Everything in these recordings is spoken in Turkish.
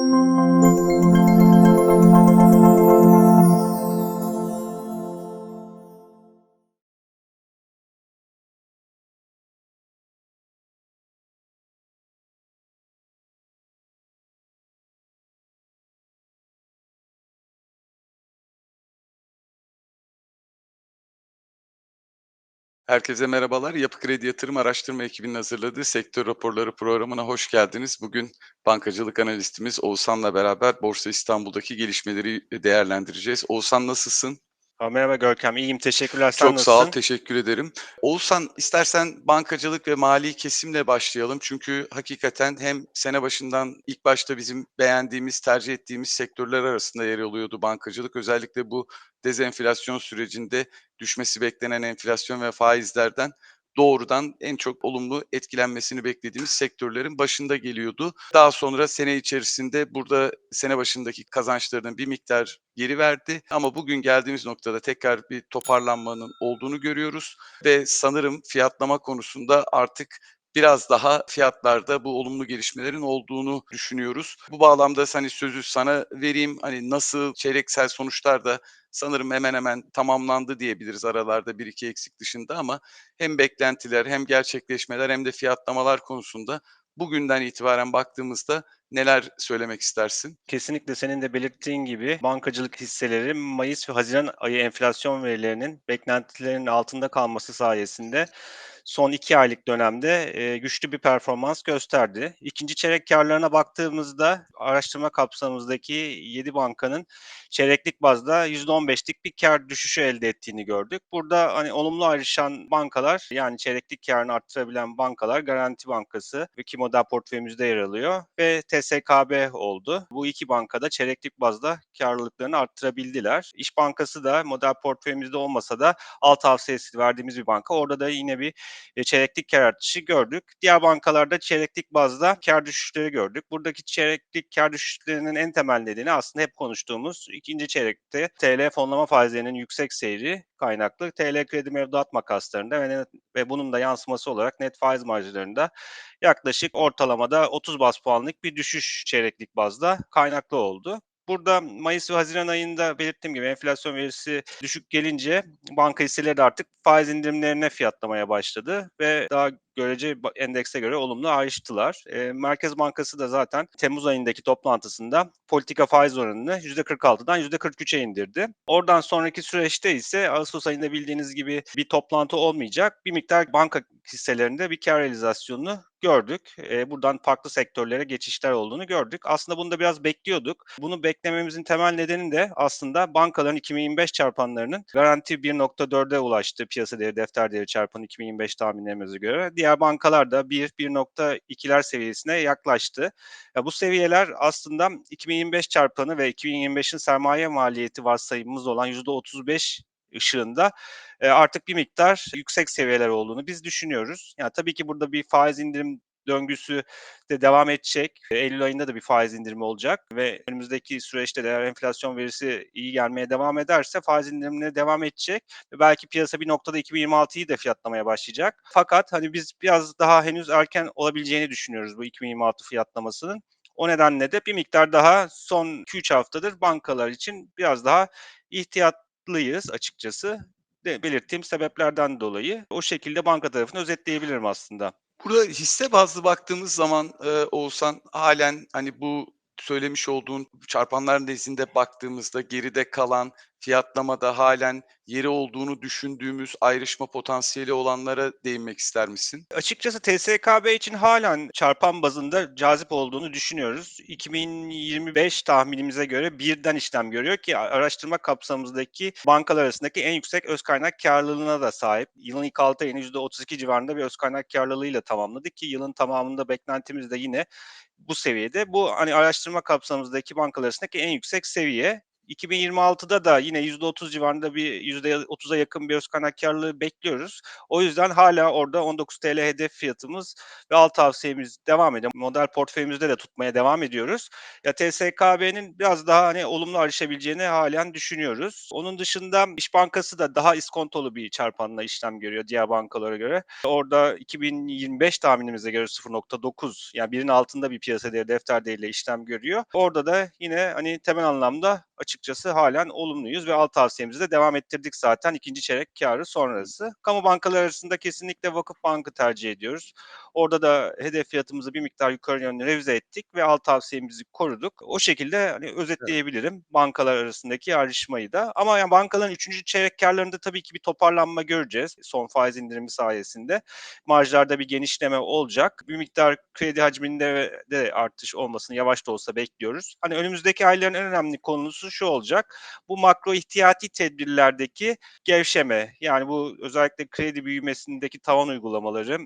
Música Herkese merhabalar. Yapı Kredi Yatırım Araştırma ekibinin hazırladığı Sektör Raporları programına hoş geldiniz. Bugün bankacılık analistimiz Oğuzhan'la beraber Borsa İstanbul'daki gelişmeleri değerlendireceğiz. Oğuzhan nasılsın? Merhaba Görkem, iyiyim teşekkürler. Sen Çok sağ ol, nasılsın? teşekkür ederim. Oğuzhan istersen bankacılık ve mali kesimle başlayalım. Çünkü hakikaten hem sene başından ilk başta bizim beğendiğimiz, tercih ettiğimiz sektörler arasında yer alıyordu bankacılık. Özellikle bu dezenflasyon sürecinde düşmesi beklenen enflasyon ve faizlerden doğrudan en çok olumlu etkilenmesini beklediğimiz sektörlerin başında geliyordu. Daha sonra sene içerisinde burada sene başındaki kazançlarının bir miktar geri verdi ama bugün geldiğimiz noktada tekrar bir toparlanmanın olduğunu görüyoruz ve sanırım fiyatlama konusunda artık biraz daha fiyatlarda bu olumlu gelişmelerin olduğunu düşünüyoruz. Bu bağlamda hani sözü sana vereyim. Hani nasıl çeyreksel sonuçlar da sanırım hemen hemen tamamlandı diyebiliriz aralarda bir iki eksik dışında ama hem beklentiler hem gerçekleşmeler hem de fiyatlamalar konusunda bugünden itibaren baktığımızda neler söylemek istersin? Kesinlikle senin de belirttiğin gibi bankacılık hisseleri mayıs ve haziran ayı enflasyon verilerinin beklentilerin altında kalması sayesinde son 2 aylık dönemde, eee, güçlü bir performans gösterdi. 2'nci çeyrek kârlarına baktığımızda araştırma kapsamımızdaki 7 bankanın çeyreklik bazda %15'lik bir kâr düşüşü elde ettiğini gördük. Burada, hani, olumlu ayrışan bankalar, yani çeyreklik kârını arttırabilen bankalar Garanti Bankası ve ki model portföyümüzde yer alıyor ve TSKB oldu. Bu 2 banka da çeyreklik bazda kârlılıklarını arttırabildiler. İş Bankası da model portföyümüzde olmasa da al tavsiyesi verdiğimiz bir banka. Orada da yine bir çeyreklik kâr artışı gördük. Diğer bankalarda çeyreklik bazda kâr düşüşleri gördük. Buradaki çeyreklik kâr düşüşlerinin en temel nedeni aslında hep konuştuğumuz 2'nci çeyrekte TL fonlama faizlerinin yüksek seyri kaynaklı TL kredi mevduat makaslarında ve net ve bunun da yansıması olarak net faiz marjlarında yaklaşık ortalamada 30 baz puanlık bir düşüş çeyreklik bazda kaynaklı oldu. Burada mayıs ve haziran ayında belirttiğim gibi enflasyon verisi düşük gelince banka hisseleri de artık faiz indirimlerine fiyatlamaya başladı ve daha görece endekse göre olumlu ayrıştılar. Eee, Merkez Bankası da zaten temmuz ayındaki toplantısında politika faiz oranını %46'dan %43'e indirdi. Oradan sonraki süreçte ise ağustos ayında bildiğiniz gibi bir toplantı olmayacak. Bir miktar banka hisselerinde bir kâr realizasyonunu gördük. Eee, buradan farklı sektörlere geçişler olduğunu gördük. Aslında bunu da biraz bekliyorduk. Bunu beklememizin temel nedeni de aslında bankaların 2025 çarpanlarının Garanti 1.4'e ulaştığı piyasa değeri defter değeri çarpanı 2025 tahminlerimize göre. Diğer bankalar da 1-1.2'ler seviyesine yaklaştı. Ya, bu seviyeler aslında 2025 çarpanı ve 2025'in sermaye maliyeti varsayımımız olan %35 ışığında, eee, artık bir miktar yüksek seviyeler olduğunu biz düşünüyoruz. Ya, tabii ki burada bir faiz indirim döngüsü de devam edecek. Eylül ayında da bir faiz indirimi olacak ve önümüzdeki süreçte de eğer enflasyon verisi iyi gelmeye devam ederse faiz indirimleri devam edecek ve belki piyasa bir noktada 2026'yı da fiyatlamaya başlayacak. Fakat, hani, biz biraz daha henüz erken olabileceğini düşünüyoruz bu 2026 fiyatlamasının. O nedenle de bir miktar daha son 2-3 haftadır bankalar için biraz daha ihtiyatlıyız açıkçası. De belirttiğim sebeplerden dolayı. O şekilde banka tarafını özetleyebilirim aslında. Burada hisse bazlı baktığımız zaman, eee, Oğuzhan hâlen, hani, bu söylemiş olduğun çarpanlar nezdinde baktığımızda geride kalan, fiyatlamada hâlen yeri olduğunu düşündüğümüz ayrışma potansiyeli olanlara değinmek ister misin? Açıkçası TSKB için hâlen çarpan bazında cazip olduğunu düşünüyoruz. 2025 tahminimize göre 1'den işlem görüyor ki araştırma kapsamımızdaki bankalar arasındaki en yüksek özkaynak kârlılığına da sahip. Yılın ilk 6 ayını %32 civarında bir özkaynak kârlılığıyla tamamladı ki yılın tamamında beklentimiz de yine bu seviyede. Bu, hani, araştırma kapsamımızdaki bankalar arasındaki en yüksek seviye. 2026'da da yine %30 civarında bir %30'a yakın bir öz kaynak kârlılığı bekliyoruz. O yüzden hala orada 19 TL hedef fiyatımız ve al tavsiyemiz devam ediyor. Model portföyümüzde de tutmaya devam ediyoruz. Ya TSKB'nin biraz daha hani olumlu ayrışabileceğini halen düşünüyoruz. Onun dışında İş Bankası da daha iskontolu bir çarpanla işlem görüyor diğer bankalara göre. Orada 2025 tahminimize göre 0.9 yani birinin altında bir piyasa değeri defter değeriyle işlem görüyor. Orada da yine hani temel anlamda açıkçası halen olumluyuz ve alt tavsiyemizi de devam ettirdik zaten ikinci çeyrek karı sonrası. Kamu bankaları arasında kesinlikle Vakıf Bank'ı tercih ediyoruz. Orada da hedef fiyatımızı bir miktar yukarı yönlü revize ettik ve alt tavsiyemizi koruduk. O şekilde hani özetleyebilirim bankalar arasındaki ayrışmayı da. Ama yani bankaların üçüncü çeyrek karlarında tabii ki bir toparlanma göreceğiz son faiz indirimi sayesinde. Marjlarda bir genişleme olacak. Bir miktar kredi hacminde de artış olmasını yavaş da olsa bekliyoruz. Hani önümüzdeki ayların en önemli konusu şu olacak. Bu makro ihtiyati tedbirlerdeki gevşeme. Yani bu özellikle kredi büyümesindeki tavan uygulamaları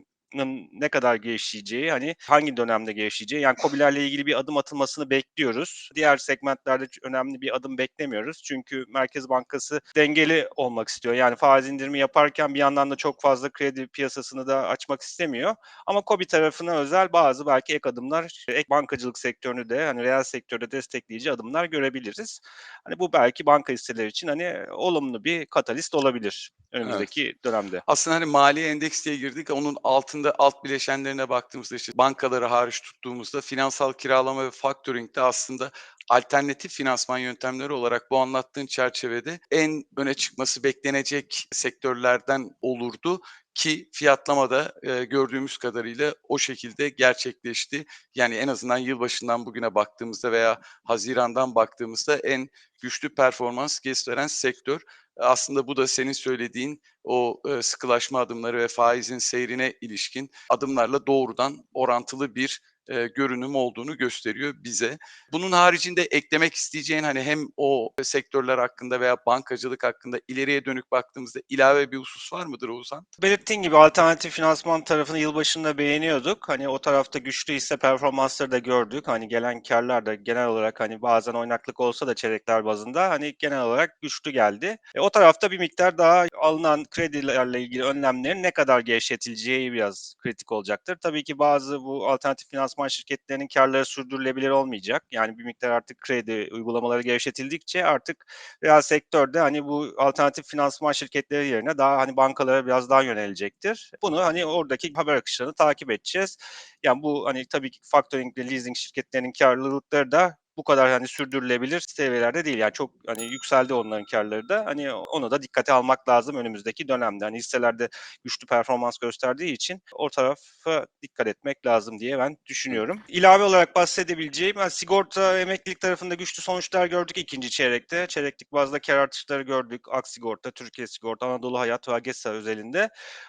ne kadar gevşeyeceği, hani hangi dönemde gevşeyeceği, yani KOBİ'lerle ilgili bir adım atılmasını bekliyoruz. Diğer segmentlerde önemli bir adım beklemiyoruz. Çünkü Merkez Bankası dengeli olmak istiyor. Yani faiz indirimi yaparken bir yandan da çok fazla kredi piyasasını da açmak istemiyor. Ama KOBİ tarafına özel bazı belki ek adımlar, ek bankacılık sektörünü de hani reel sektörde destekleyici adımlar görebiliriz. Hani bu belki banka hisseleri için hani olumlu bir katalist olabilir önümüzdeki evet. dönemde. Aslında hani mali endeks diye girdik. Onun altında alt bileşenlerine baktığımızda işte bankaları hariç tuttuğumuzda finansal kiralama ve factoring de aslında alternatif finansman yöntemleri olarak bu anlattığın çerçevede en öne çıkması beklenecek sektörlerden olurdu ki fiyatlamada e, gördüğümüz kadarıyla o şekilde gerçekleşti. Yani en azından yılbaşından bugüne baktığımızda veya Haziran'dan baktığımızda en güçlü performans gösteren sektör. Aslında bu da senin söylediğin o e, sıkılaşma adımları ve faizin seyrine ilişkin adımlarla doğrudan orantılı bir e, görünüm olduğunu gösteriyor bize. Bunun haricinde eklemek isteyeceğin hani hem o sektörler hakkında veya bankacılık hakkında ileriye dönük baktığımızda ilave bir husus var mıdır Oğuzhan? Belirttiğin gibi alternatif finansman tarafını yılbaşında beğeniyorduk. Hani o tarafta güçlü hisse performansları da gördük. Hani gelen karlar da genel olarak hani bazen oynaklık olsa da çeyrekler bazında hani genel olarak güçlü geldi. E, o tarafta bir miktar daha alınan kredilerle ilgili önlemlerin ne kadar gevşetileceği biraz kritik olacaktır. Tabii ki bazı bu alternatif finans finansman şirketlerinin karları sürdürülebilir olmayacak. Yani bir miktar artık kredi uygulamaları gevşetildikçe artık reel sektörde hani bu alternatif finansman şirketleri yerine daha hani bankalara biraz daha yönelecektir. Bunu hani oradaki haber akışlarını takip edeceğiz. Yani bu hani tabii ki factoring leasing şirketlerinin karlılıkları da bu kadar hani sürdürülebilir seviyelerde değil. Yani çok hani yükseldi onların karları da. Hani onu da dikkate almak lazım önümüzdeki dönemde. Hani hisselerde güçlü performans gösterdiği için o tarafa dikkat etmek lazım diye ben düşünüyorum. İlave olarak bahsedebileceğim yani sigorta emeklilik tarafında güçlü sonuçlar gördük ikinci çeyrekte. Çeyreklik bazda kar artışları gördük. Ak Sigorta, Türkiye Sigorta, Anadolu Hayat ve AGESA özelinde.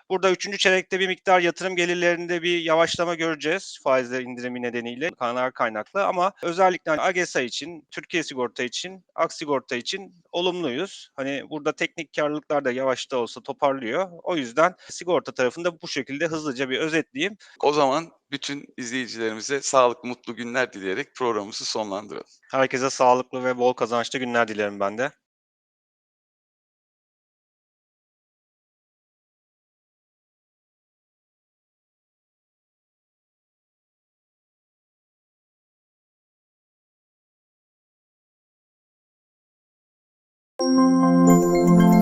Burada üçüncü çeyrekte bir miktar yatırım gelirlerinde bir yavaşlama göreceğiz faizler indirimi nedeniyle kanar kaynaklı ama özellikle hani AGESA için, Türkiye Sigorta için, Ak Sigorta için olumluyuz. Hani burada teknik karlılıklar da yavaş da olsa toparlıyor. O yüzden sigorta tarafında bu şekilde hızlıca bir özetleyeyim. O zaman bütün izleyicilerimize sağlıklı, mutlu günler dileyerek programımızı sonlandıralım. Herkese sağlıklı ve bol kazançlı günler dilerim ben de. Música